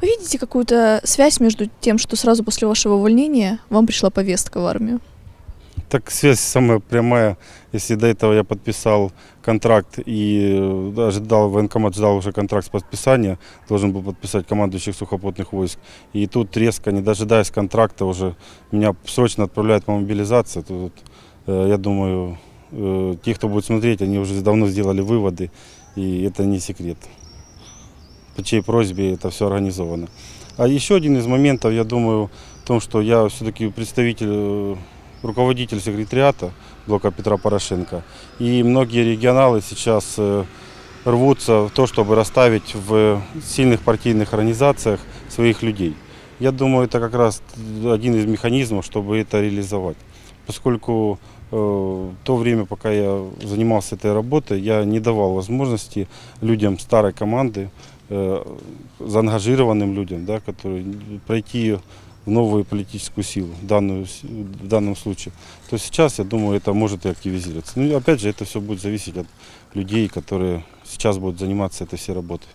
Вы видите какую-то связь между тем, что сразу после вашего увольнения вам пришла повестка в армию? Так связь самая прямая. Если до этого я подписал контракт и э, ожидал, военкомат ждал уже контракт с подписания, должен был подписать командующих сухопутных войск. И тут резко, не дожидаясь контракта, уже меня срочно отправляют по мобилизации. Тут, э, я думаю, э, те, кто будет смотреть, они уже давно сделали выводы, и это не секрет. По чьей просьбе это все организовано. А еще один из моментов, я думаю, в том, что я все-таки представитель э, руководитель секретариата блока Петра Порошенко. И многие регионалы сейчас э, рвутся в то, чтобы расставить в сильных партийных организациях своих людей. Я думаю, это как раз один из механизмов, чтобы это реализовать. Поскольку э, то время, пока я занимался этой работой, я не давал возможности людям старой команды, э, заангажированным людям, да, которые пройти в новую политическую силу в, данную, в данном случае, то сейчас, я думаю, это может и активизироваться. Ну и опять же, это все будет зависеть от людей, которые сейчас будут заниматься этой всей работой.